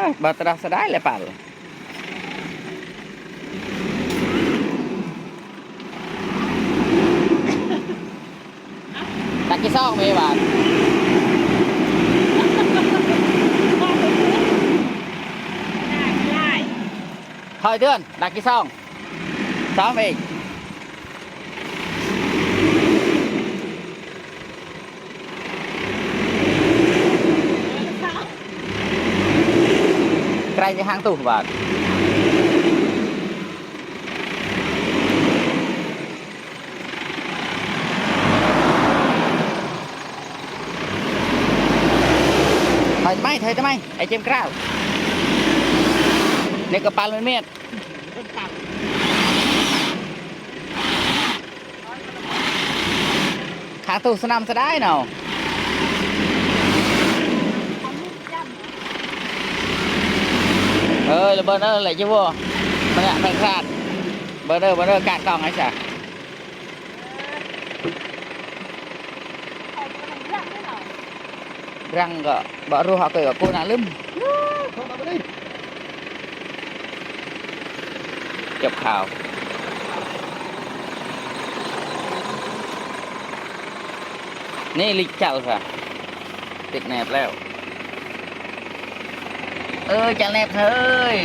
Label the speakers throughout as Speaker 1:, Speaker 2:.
Speaker 1: อบัตรสะได้เลยป่ะเลยตักกี่ซองมีบาท
Speaker 2: ได้
Speaker 1: คอยเตือนตักกี่ซองสองเอง tay với hang tủ bạc thời cho mày thời cho mày ai chém crowd này có pan lên miệng างตู้สนามจะได้เนาะ rồi là burner lại chứ vô mình ạ mình khát burner burner cạn con hay sao răng gỡ bỏ ru họ cười của cô nã lưng chụp khảo นี่ลิกเจ้าค่ะติดแนบแล้ว เออจะแนบเฮ้ย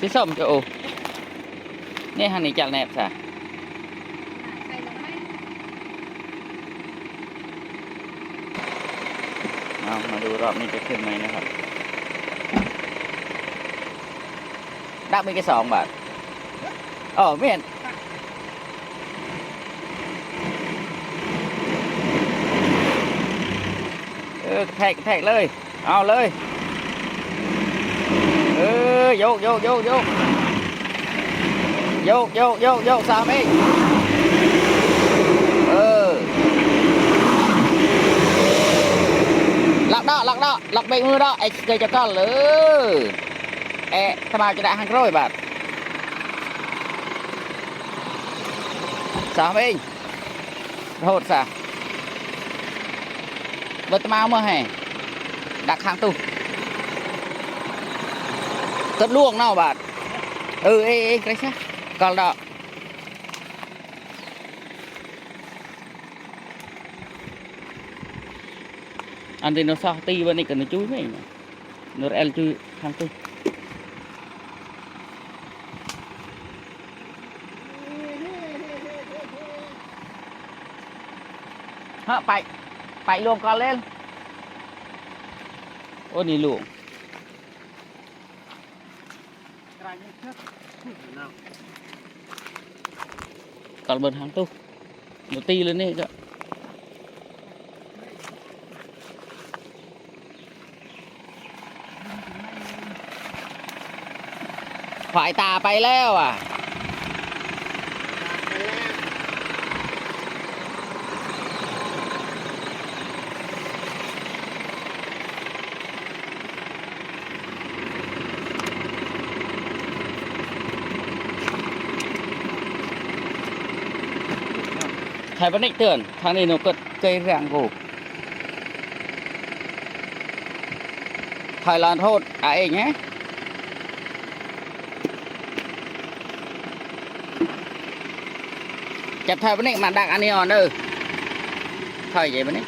Speaker 1: สีส้มจะโอนี่ฮันนี่จะแนบค่ะเอามาดูรอบนี้จะขึ้นไหมนะครับดักไปแค่สองบาทอ๋อไม่เห็น อกแทกแทกเลย เอาเลย เออโยกโยกโยกโยกโยกโยกโยกยกสามเองเออหลักดอกหลักดอกหลักเบรกมือดอกไอ้เกยจะก้อนเลยเอ๊ะทำไมจะได้หันร้อยบาทสามเองโทษซะ vật mau mà hè đặt hàng tu tất luôn nào bạn ừ ê ê cái sao còn đó anh thì nó sao ti bên này cần nó chui mấy mà nó el chui hàng tu hả phải ไปรวมกันเล่น โอ้นี่ลูกตัดเบิดหางตู้เดี๋ตีเลยนี่ก็ฝ่ายตาไปแล้วอะ ใครเป็นนิกเตือนทางนี้หนูก็เกยแรงกูถ่ายลานโทษอะเองไงจับถ่ายวันนี้มาดักอันนี้อ่อนเด้อถ่ายใหญ่วันนี้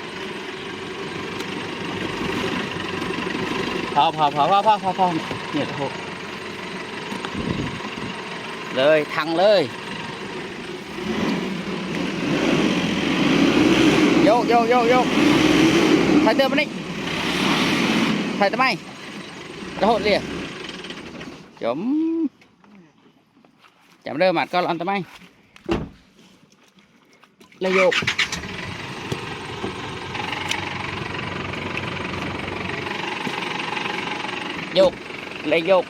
Speaker 1: พอพอพอพอพอพอพอเนี่ยโหเลยทังเลย ยกโยกโยกโยกถ่เตือนวันนี้ถ่ทำไมจะโหดเลยจมจับเริ่มหมัดก็ร้อนทำไมแล้วโยกโยกแล้วโยก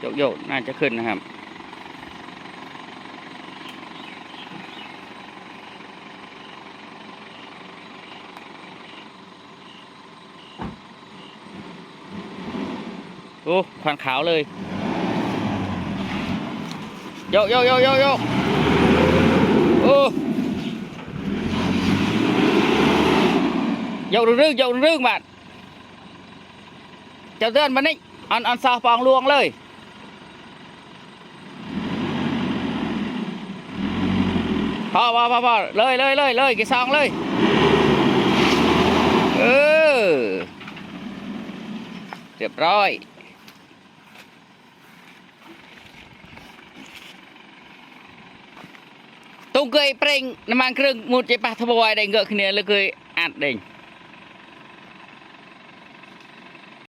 Speaker 1: โยกโยกน่าจะขึ้นนะครับ โอ้ควันขาวเลย โยกโยกโยกโยกโยกโอ้โยกเรื่องโยกเรื่องบาดจ้าเตือนมานี่อันอันซาปองลวงเลย พอพอพอพอเลยเลยเลยเลยกี่ซองเลยเออเรียบร้อย តុងគេប្រេងน้ำมันเครื่องមុតចេះប៉ះថ្មឲ្យដែរងើកគ្នាលើគេអាត់ដេញ